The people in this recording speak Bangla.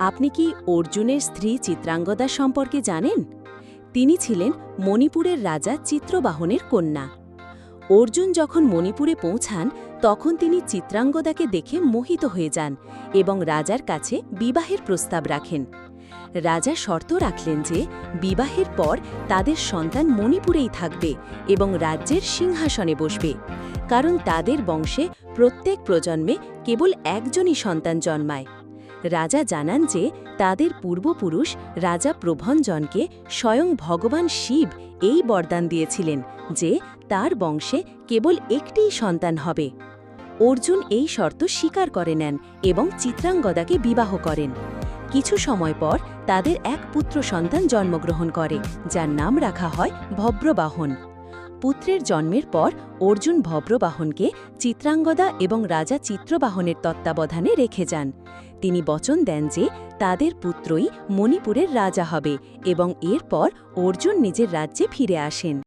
আপনি কি অর্জুনের স্ত্রী চিত্রাঙ্গদা সম্পর্কে জানেন? তিনি ছিলেন মণিপুরের রাজা চিত্রবাহনের কন্যা। অর্জুন যখন মণিপুরে পৌঁছান, তখন তিনি চিত্রাঙ্গদাকে দেখে মোহিত হয়ে যান এবং রাজার কাছে বিবাহের প্রস্তাব রাখেন। রাজা শর্ত রাখলেন যে, বিবাহের পর তাদের সন্তান মণিপুরেই থাকবে এবং রাজ্যের সিংহাসনে বসবে। কারণ তাদের বংশে প্রত্যেক প্রজন্মে কেবল একজনই সন্তান জন্মায়। রাজা জানান যে তাদের পূর্বপুরুষ রাজা প্রভঞ্জনকে স্বয়ং ভগবান শিব এই বরদান দিয়েছিলেন যে তার বংশে কেবল একটিই সন্তান হবে। অর্জুন এই শর্ত স্বীকার করে নেন এবং চিত্রাঙ্গদাকে বিবাহ করেন। কিছু সময় পর তাদের এক পুত্র সন্তান জন্মগ্রহণ করে, যার নাম রাখা হয় ভব্রবাহন। পুত্রের জন্মের পর অর্জুন ভব্রবাহনকে চিত্রাঙ্গদা এবং রাজা চিত্রবাহনের তত্ত্বাবধানে রেখে যান। তিনি বচন দেন যে তাদের পুত্রই মণিপুরের রাজা হবে এবং এরপর অর্জুন নিজের রাজ্যে ফিরে আসেন।